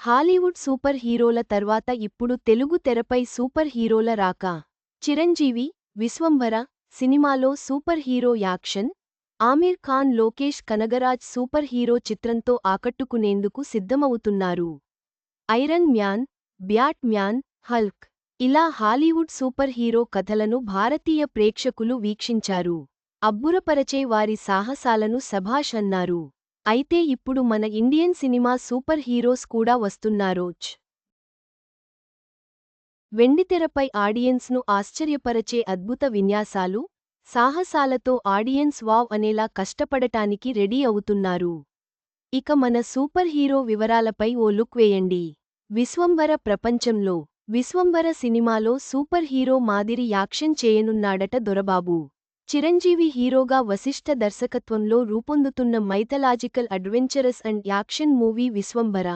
Hollywood super హీరోల తర్వాత ఇప్పుడు తెలుగు తెరపై సూపర్ హీరోల రాక. చిరంజీవి విశ్వంభర సినిమాలో superhero action Aamir Khan Lokesh Kanagaraj superhero చిత్రంతో ఆకట్టుకునేందుకు సిద్ధమవుతున్నారు. Iron Man Batman Hulk ఇలా హాలీవుడ్ సూపర్ హీరో కథలను భారతీయ ప్రేక్షకులు వీక్షించారు. అబ్బురపరచే వారి సాహసాలను సభాష్ అన్నారు. అయితే ఇప్పుడు మన ఇండియన్ సినిమా సూపర్ హీరోస్ కూడా వస్తున్నారోచ్ వెండితెరపై ఆడియన్స్ను ఆశ్చర్యపరచే అద్భుత విన్యాసాలు సాహసాలతో ఆడియన్స్ వావ్ అనేలా కష్టపడటానికి రెడీ అవుతున్నారు. ఇక మన సూపర్ హీరో వివరాలపై ఓ లుక్ వేయండి. విశ్వంవర ప్రపంచంలో విశ్వంవర సినిమాలో సూపర్ హీరో మాదిరి యాక్షన్ చేయనున్నాడట దొరబాబు. చిరంజీవి హీరోగా వశిష్ఠ దర్శకత్వంలో రూపొందుతున్న mythological adventurous and action movie Vishwambhara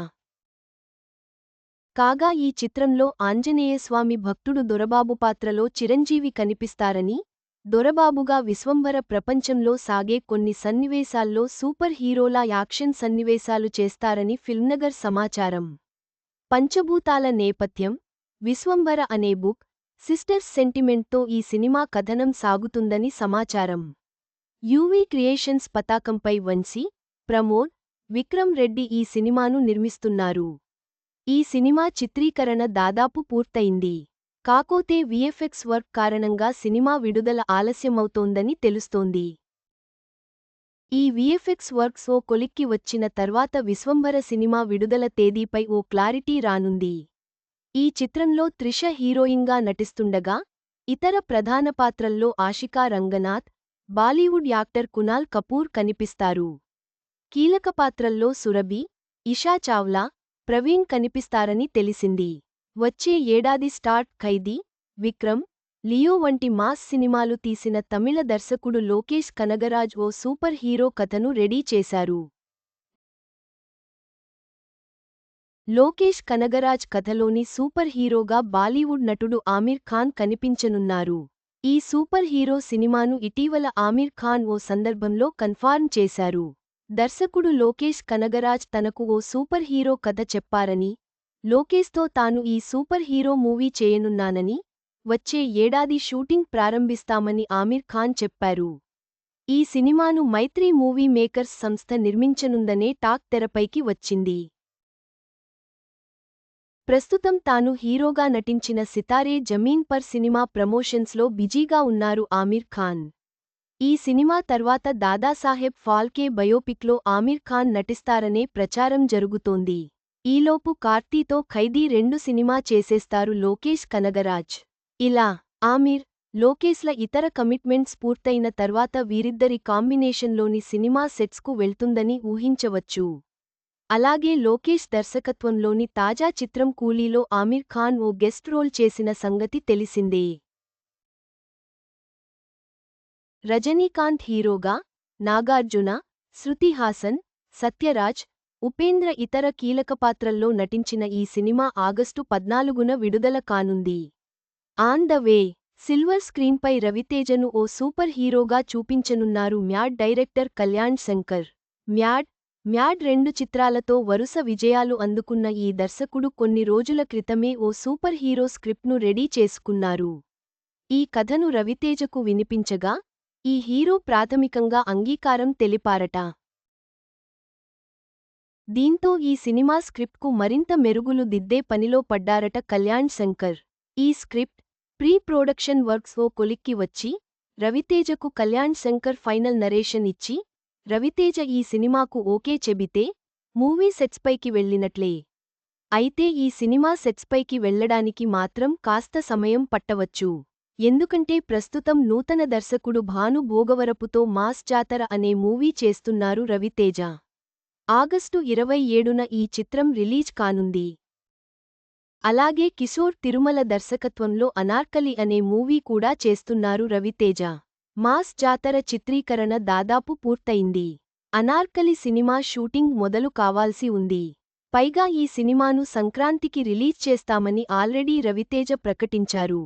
కాగా ఈ చిత్రంలో ఆంజనేయస్వామి భక్తుడు దొరబాబు పాత్రలో చిరంజీవి కనిపిస్తారని దొరబాబుగా విశ్వంబర ప్రపంచంలో సాగే కొన్ని సన్నివేశాల్లో సూపర్ హీరోలా యాక్షన్ సన్నివేశాలు చేస్తారని ఫిల్మ్నగర్ సమాచారం. పంచభూతాల నేపథ్యం విశ్వంబర అనే బుక్ సిస్టర్స్ సెంటిమెంట్తో ఈ సినిమా కథనం సాగుతుందని సమాచారం. యూవీ క్రియేషన్స్ పతాకంపై వంశీ ప్రమోద్ విక్రమ్ రెడ్డి ఈ సినిమాను నిర్మిస్తున్నారు. ఈ సినిమా చిత్రీకరణ దాదాపు పూర్తయింది. కాకోతే విఎఫ్ఎక్స్ వర్క్ కారణంగా సినిమా విడుదల ఆలస్యమవుతోందని తెలుస్తోంది. ఈ విఎఫ్ఎక్స్ వర్క్స్ ఓ కొలిక్కి వచ్చిన తర్వాత విశ్వంభర సినిమా విడుదల తేదీపై ఓ క్లారిటీ రానుంది. ఈ చిత్రంలో త్రిష హీరోయిన్గా నటిస్తుండగా ఇతర ప్రధాన పాత్రల్లో ఆషికా రంగనాథ్ బాలీవుడ్ యాక్టర్ కునాల్ కపూర్ కనిపిస్తారు. కీలక పాత్రల్లో సురభి ఇషా చావ్లా ప్రవీణ్ కనిపిస్తారని తెలిసింది. వచ్చే ఏడాది స్టార్ట్ ఖైదీ విక్రమ్ లియో వంటి మాస్ సినిమాలు తీసిన తమిళ దర్శకుడు లోకేష్ కనగరాజ్ ఓ సూపర్ హీరో కథను రెడీ చేశారు. లోకేష్ కనగరాజ్ కథలోని సూపర్ హీరోగా బాలీవుడ్ నటుడు ఆమిర్ ఖాన్ కనిపించనున్నారు. ఈ సూపర్ హీరో సినిమాను ఇటీవల ఆమిర్ ఖాన్ ఓ సందర్భంలో కన్ఫార్మ్ చేశారు. దర్శకుడు లోకేష్ కనగరాజ్ తనకు ఓ సూపర్ హీరో కథ చెప్పారని లోకేష్తో తాను ఈ సూపర్ హీరో మూవీ చేయనున్నానని వచ్చే ఏడాది షూటింగ్ ప్రారంభిస్తామని ఆమిర్ ఖాన్ చెప్పారు. ఈ సినిమాను మైత్రి మూవీ మేకర్స్ సంస్థ నిర్మించనుందనే టాక్ తెరపైకి వచ్చింది. ప్రస్తుతం తాను హీరోగా నటించిన సితారే జమీన్ పర్ సినిమా ప్రమోషన్స్లో బిజీగా ఉన్నారు ఆమిర్ ఖాన్. ఈ సినిమా తర్వాత దాదాసాహెబ్ ఫాల్కే బయోపిక్లో ఆమిర్ ఖాన్ నటిస్తారనే ప్రచారం జరుగుతోంది. ఈలోపు కార్తీతో ఖైదీ రెండు సినిమా చేసేస్తారు లోకేష్ కనగరాజ్. ఇలా ఆమిర్ లోకేష్ల ఇతర కమిట్మెంట్స్ పూర్తయిన తర్వాత వీరిద్దరి కాంబినేషన్లోని సినిమా సెట్స్కు వెళ్తుందని ఊహించవచ్చు. అలాగే లోకేష్ దర్శకత్వంలోని తాజా చిత్రం కూలీలో ఆమిర్ ఖాన్ ఓ గెస్ట్ రోల్ చేసిన సంగతి తెలిసిందే. రజనీకాంత్ హీరోగా నాగార్జున శృతి హాసన్ సత్యరాజ్ ఉపేంద్ర ఇతర కీలక పాత్రల్లో నటించిన ఈ సినిమా ఆగస్టు పద్నాలుగున విడుదల కానుంది. ఆన్ ద వే సిల్వర్ స్క్రీన్పై రవితేజను ఓ సూపర్ హీరోగా చూపించనున్నారు mad director Kalyan Shankar. Mad Mad రెండు చిత్రాలతో వరుస విజయాలు అందుకున్న ఈ దర్శకుడు కొన్ని రోజుల క్రితమే ఓ సూపర్ హీరో స్క్రిప్ట్ను రెడీ చేసుకున్నారు. ఈ కథను రవితేజకు వినిపించగా ఈ హీరో ప్రాథమికంగా అంగీకారం తెలిపారట. దీంతో ఈ సినిమా స్క్రిప్ట్కు మరింత మెరుగులు దిద్దే పనిలో పడ్డారట కళ్యాణ్ శంకర్. ఈ స్క్రిప్ట్ ప్రీ ప్రొడక్షన్ వర్క్స్ ఓ కొలిక్కి వచ్చి రవితేజకు కళ్యాణ్ శంకర్ ఫైనల్ నరేషన్ ఇచ్చి రవితేజ ఈ సినిమాకు ఓకే చెబితే మూవీ సెట్స్పైకి వెళ్ళినట్లే. అయితే ఈ సినిమా సెట్స్పైకి వెళ్ళడానికి మాత్రం కాస్త సమయం పట్టవచ్చు. ఎందుకంటే ప్రస్తుతం నూతన దర్శకుడు భాను భోగవరపుతో మాస్ జాతర అనే మూవీ చేస్తున్నారు రవితేజ. ఆగస్టు ఇరవై ఏడున ఈ చిత్రం రిలీజ్ కానుంది. అలాగే కిషోర్ తిరుమల దర్శకత్వంలో అనార్కలి అనే మూవీ కూడా చేస్తున్నారు రవితేజ. మాస్ జాతర చిత్రీకరణ దాదాపు పూర్తయింది. అనార్కలి సినిమా షూటింగ్ మొదలు కావాల్సి ఉంది. పైగా ఈ సినిమాను సంక్రాంతికి రిలీజ్ చేస్తామని ఆల్రెడీ రవితేజ ప్రకటించారు.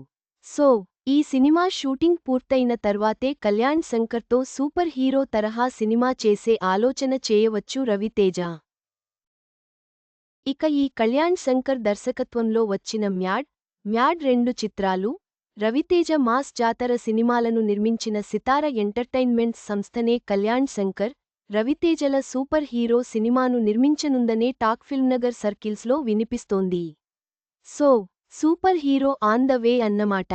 సో ఈ సినిమా షూటింగ్ పూర్తయిన తర్వాతే కళ్యాణ్ శంకర్తో సూపర్ హీరో తరహా సినిమా చేసే ఆలోచన చేయవచ్చు రవితేజ. ఇక ఈ కళ్యాణ్ శంకర్ దర్శకత్వంలో వచ్చిన మ్యాడ్ మ్యాడ్ రెండు చిత్రాలు రవితేజ మాస్ జాతర సినిమాలను నిర్మించిన సితార ఎంటర్టైన్మెంట్స్ సంస్థనే కళ్యాణ్ శంకర్ రవితేజల సూపర్ హీరో సినిమాను నిర్మించనుందనే టాక్ ఫిల్మ్నగర్ సర్కిల్స్లో వినిపిస్తోంది. So superhero on the way అన్నమాట.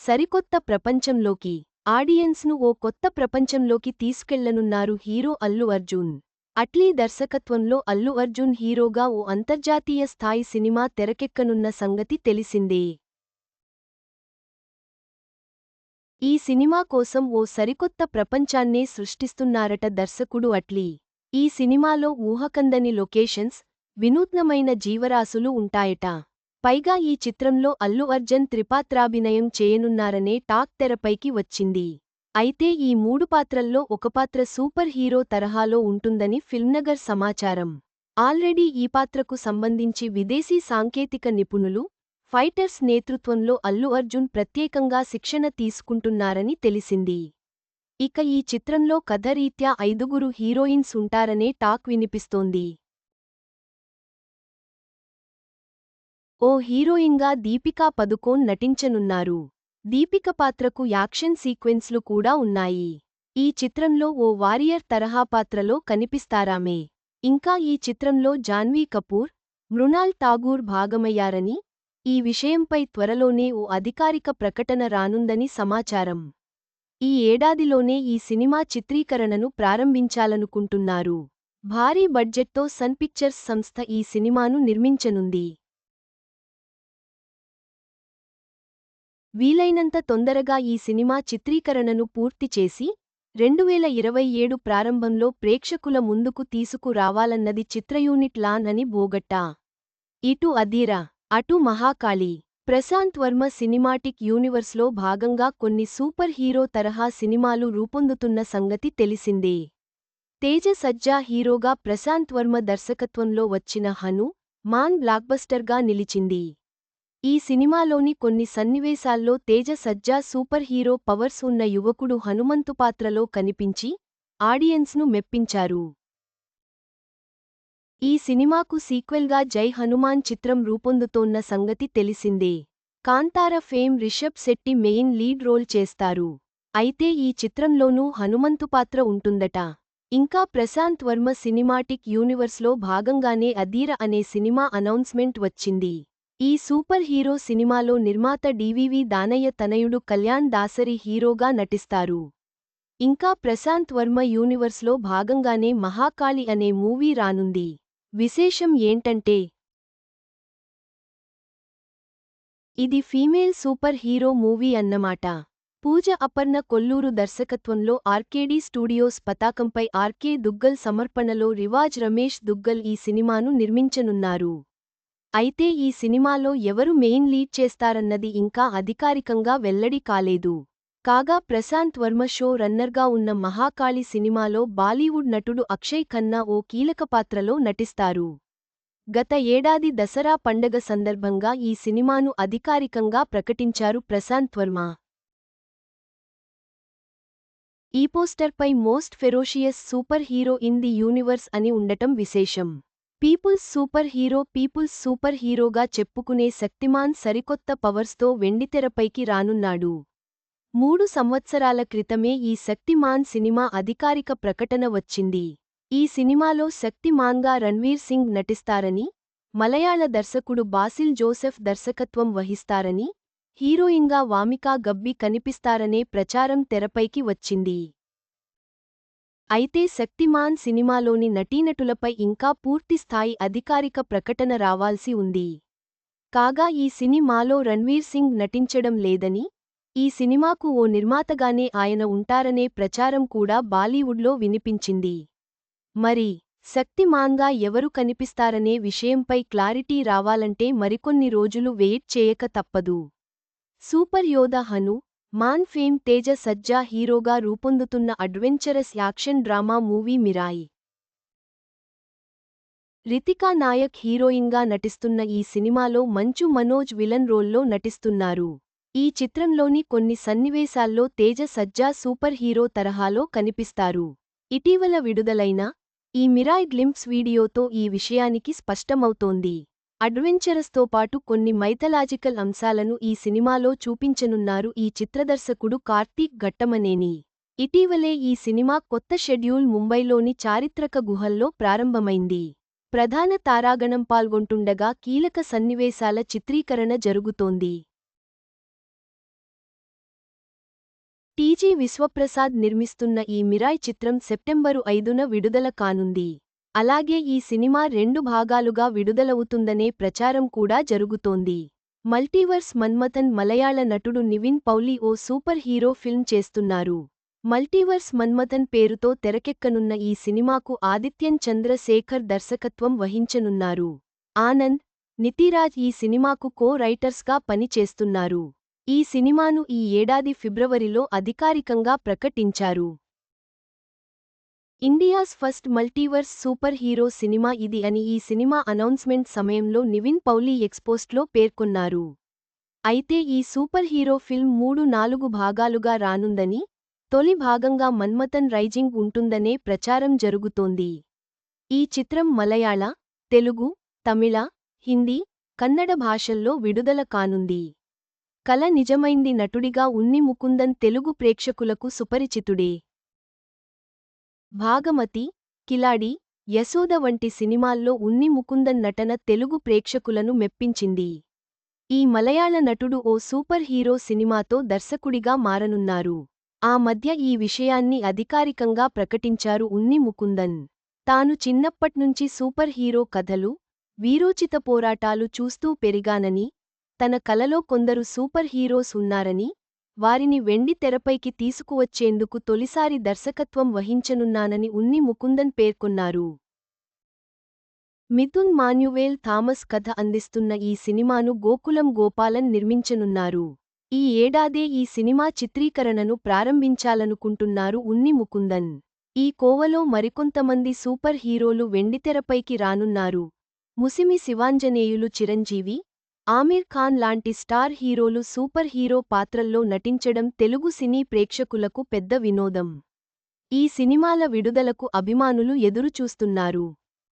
సరికొత్త ప్రపంచంలోకి ఆడియన్స్ను ఓ కొత్త ప్రపంచంలోకి తీసుకెళ్ళనున్నారు హీరో అల్లు అర్జున్. అట్లీ దర్శకత్వంలో అల్లు అర్జున్ హీరోగా ఓ అంతర్జాతీయ స్థాయి సినిమా తెరకెక్కనున్న సంగతి తెలిసిందే. ఈ సినిమా కోసం ఓ సరికొత్త ప్రపంచాన్నే సృష్టిస్తున్నారట దర్శకుడు అట్లీ. ఈ సినిమాలో ఊహకందని లొకేషన్స్ వినూత్నమైన జీవరాశులు ఉంటాయట. పైగా ఈ చిత్రంలో అల్లు అర్జున్ త్రిపాత్రాభినయం చేయనున్నారనే టాక్ తెరపైకి వచ్చింది. అయితే ఈ మూడు పాత్రల్లో ఒక పాత్ర సూపర్ హీరో తరహాలో ఉంటుందని ఫిల్మ్నగర్ సమాచారం. ఆల్రెడీ ఈ పాత్రకు సంబంధించి విదేశీ సాంకేతిక నిపుణులు ఫైటర్స్ నేతృత్వంలో అల్లు అర్జున్ ప్రత్యేకంగా శిక్షణ తీసుకుంటున్నారని తెలిసింది. ఇక ఈ చిత్రంలో కథరీత్యా ఐదుగురు హీరోయిన్స్ ఉంటారనే టాక్ వినిపిస్తోంది. ఓ హీరోయిన్గా దీపికా పదుకోన్ నటించనున్నారు. దీపిక పాత్రకు యాక్షన్ సీక్వెన్స్లు కూడా ఉన్నాయి. ఈ చిత్రంలో ఓ వారియర్ తరహా పాత్రలో కనిపిస్తారామే. ఇంకా ఈ చిత్రంలో జాన్వీ కపూర్ మృణాల్ ఠాగూర్ భాగమయ్యారని ఈ విషయంపై త్వరలోనే ఓ అధికారిక ప్రకటన రానుందని సమాచారం. ఈ ఏడాదిలోనే ఈ సినిమా చిత్రీకరణను ప్రారంభించాలనుకుంటున్నారు. భారీ బడ్జెట్తో సన్ పిక్చర్స్ సంస్థ ఈ సినిమాను నిర్మించనుంది. వీలైనంత తొందరగా ఈ సినిమా చిత్రీకరణను పూర్తి చేసి రెండువేల ఇరవై ఏడు ప్రారంభంలో ప్రేక్షకుల ముందుకు తీసుకురావాలన్నది చిత్రయూనిట్ లాన్ అని బోగట్టా. ఇటు అధీరా. అటు మహాకాళి ప్రశాంత్ వర్మ సినిమాటిక్ యూనివర్స్లో భాగంగా కొన్ని సూపర్ హీరో తరహా సినిమాలు రూపొందుతున్న సంగతి తెలిసిందే. తేజ సజ్జా హీరోగా ప్రశాంత్ వర్మ దర్శకత్వంలో వచ్చిన హను మాన్ బ్లాక్బస్టర్గా నిలిచింది. ఈ సినిమాలోని కొన్ని సన్నివేశాల్లో Teja Sajja super hero powers ఉన్న యువకుడు హనుమంతు పాత్రలో కనిపించి ఆడియన్స్ను మెప్పించారు. ఈ సినిమాకు సీక్వెల్గా జై హనుమాన్ చిత్రం రూపొందుతోన్న సంగతి తెలిసిందే. Kantara fame Rishab Shetty main lead role చేస్తారు. అయితే ఈ చిత్రంలోనూ హనుమంతు పాత్ర ఉంటుందట. ఇంకా ప్రశాంత్ వర్మ సినిమాటిక్ యూనివర్స్లో భాగంగానే అధీర అనే సినిమా అనౌన్స్మెంట్ వచ్చింది. ఈ సూపర్ హీరో సినిమాలో నిర్మాత డివివి దానయ్య తనయుడు కళ్యాణ్ దాసరి హీరోగా నటిస్తారు. ఇంకా ప్రశాంత్ వర్మ యూనివర్స్లో భాగంగానే మహాకాళి అనే మూవీ రానుంది. విశేషం ఏంటంటే ఇది ఫీమేల్ సూపర్ హీరో మూవీ అన్నమాట. పూజ అపర్ణ కొల్లూరు దర్శకత్వంలో ఆర్కేడీ స్టూడియోస్ పతాకంపై ఆర్కే దుగ్గల్ సమర్పణలో రివాజ్ రమేష్ దుగ్గల్ ఈ సినిమాను నిర్మించనున్నారు. అయితే ఈ సినిమాలో ఎవరు మెయిన్ లీడ్ చేస్తారన్నది ఇంకా అధికారికంగా వెల్లడి కాలేదు. కాగా ప్రశాంత్ వర్మ షో రన్నర్గా ఉన్న మహాకాళి సినిమాలో బాలీవుడ్ నటుడు అక్షయ్ ఖన్నా ఓ కీలక పాత్రలో నటిస్తారు. గత ఏడాది దసరా పండగ సందర్భంగా ఈ సినిమాను అధికారికంగా ప్రకటించారు ప్రశాంత్ వర్మ. ఈ పోస్టర్పై most ferocious superhero in the universe అని ఉండటం విశేషం. పీపుల్స్ సూపర్ హీరో పీపుల్స్ సూపర్ హీరోగా చెప్పుకునే శక్తిమాన్ సరికొత్త పవర్స్తో వెండితెరపైకి రానున్నాడు. మూడు సంవత్సరాల క్రితమే ఈ శక్తిమాన్ సినిమా అధికారిక ప్రకటన వచ్చింది. ఈ సినిమాలో శక్తిమాన్గా రణ్వీర్ సింగ్ నటిస్తారని మలయాళ దర్శకుడు బాసిల్ జోసెఫ్ దర్శకత్వం వహిస్తారని హీరోయిన్గా వామికా గబ్బి కనిపిస్తారనే ప్రచారం తెరపైకి వచ్చింది. అయితే శక్తిమాన్ సినిమాలోని నటీనటులపై ఇంకా పూర్తిస్థాయి అధికారిక ప్రకటన రావాల్సి ఉంది. కాగా ఈ సినిమాలో రణ్వీర్ సింగ్ నటించడం లేదని ఈ సినిమాకు ఓ నిర్మాతగానే ఆయన ఉంటారనే ప్రచారం కూడా బాలీవుడ్లో వినిపించింది. మరి శక్తిమాన్గా ఎవరు కనిపిస్తారనే విషయంపై క్లారిటీ రావాలంటే మరికొన్ని రోజులు వెయిట్ చేయక తప్పదు. సూపర్ యోధ హను మాన్ ఫేమ్ తేజ సజ్జా హీరోగా రూపొందుతున్న adventurous action drama movie Mirai. Ritika Nayak హీరోయిన్గా నటిస్తున్న ఈ సినిమాలో మంచు మనోజ్ విలన్ రోల్లో నటిస్తున్నారు. ఈ చిత్రంలోని కొన్ని సన్నివేశాల్లో తేజ సజ్జా సూపర్ హీరో తరహాలో కనిపిస్తారు. ఇటీవల విడుదలైన ఈ మిరాయ్ గ్లింప్స్ వీడియోతో ఈ విషయానికి స్పష్టమవుతోంది. అడ్వెంచరస్తో పాటు కొన్ని మైథలాజికల్ అంశాలను ఈ సినిమాలో చూపించనున్నారు ఈ చిత్రదర్శకుడు కార్తీక్ ఘట్టమనేని. ఇటీవలే ఈ సినిమా కొత్త షెడ్యూల్ ముంబైలోని చారిత్రక గుహల్లో ప్రారంభమైంది. ప్రధాన తారాగణం పాల్గొంటుండగా కీలక సన్నివేశాల చిత్రీకరణ జరుగుతోంది. టీజీ విశ్వప్రసాద్ నిర్మిస్తున్న ఈ మిరాయ్ చిత్రం సెప్టెంబరు ఐదున విడుదల కానుంది. అలాగే ఈ సినిమా రెండు భాగాలుగా విడుదలవుతుందనే ప్రచారం కూడా జరుగుతోంది. మల్టీవర్స్ మన్మథన్ మలయాళ నటుడు నివిన్ పౌలి ఓ సూపర్ హీరో ఫిల్మ్ చేస్తున్నారు. మల్టీవర్స్ మన్మథన్ పేరుతో తెరకెక్కనున్న ఈ సినిమాకు ఆదిత్యన్ చంద్రశేఖర్ దర్శకత్వం వహించనున్నారు. ఆనంద్ నితిరాజ్ ఈ సినిమాకు కో రైటర్స్గా పనిచేస్తున్నారు. ఈ సినిమాను ఈ ఏడాది ఫిబ్రవరిలో అధికారికంగా ప్రకటించారు. India's first multiverse superhero సినిమా ఇది అని ఈ సినిమా అనౌన్స్మెంట్ సమయంలో నివిన్ పౌలీ ఎక్స్పోస్ట్లో పేర్కొన్నారు. అయితే ఈ సూపర్ హీరో ఫిల్మ్ మూడు నాలుగు భాగాలుగా రానుందని తొలి భాగంగా మన్మథన్ రైజింగ్ ఉంటుందనే ప్రచారం జరుగుతోంది. ఈ చిత్రం మలయాళ తెలుగు తమిళ హిందీ కన్నడ భాషల్లో విడుదల కానుంది. కల నిజమైంది నటుడిగా ఉన్ని ముకుందన్ తెలుగు ప్రేక్షకులకు సుపరిచితుడే. భాగమతి కిలాడి యశోద వంటి సినిమాల్లో ఉన్ని ముకుందన్ నటన తెలుగు ప్రేక్షకులను మెప్పించింది. ఈ మలయాళ నటుడు ఓ సూపర్ హీరో సినిమాతో దర్శకుడిగా మారనున్నారు. ఆ మధ్య ఈ విషయాన్ని అధికారికంగా ప్రకటించారు ఉన్ని ముకుందన్. తాను చిన్నప్పట్నుంచి సూపర్ హీరో కథలు వీరోచిత పోరాటాలు చూస్తూ పెరిగానని తన కలలో కొందరు సూపర్ హీరోస్ ఉన్నారని వారిని వెండి తెరపైకి తీసుకువచ్చేందుకు తొలిసారి దర్శకత్వం వహించనున్నానని ఉన్ని ముకుందన్ పేర్కొన్నారు. మిథున్ మాన్యువేల్ థామస్ కథ అందిస్తున్న ఈ సినిమాను గోకులం గోపాలన్ నిర్మించనున్నారు. ఈ ఏడాదే ఈ సినిమా చిత్రీకరణను ప్రారంభించాలనుకుంటున్నారు ఉన్ని ముకుందన్. ఈ కోవలో మరికొంతమంది సూపర్ హీరోలు వెండితెరపైకి రానున్నారు. ముసిమి శివాంజనేయులు చిరంజీవి ఆమీర్ ఖాన్ లాంటి స్టార్ హీరోలు సూపర్ హీరో పాత్రల్లో నటించడం తెలుగు సినీ ప్రేక్షకులకు పెద్ద వినోదం. ఈ సినిమాల విడుదలకు అభిమానులు ఎదురుచూస్తున్నారు.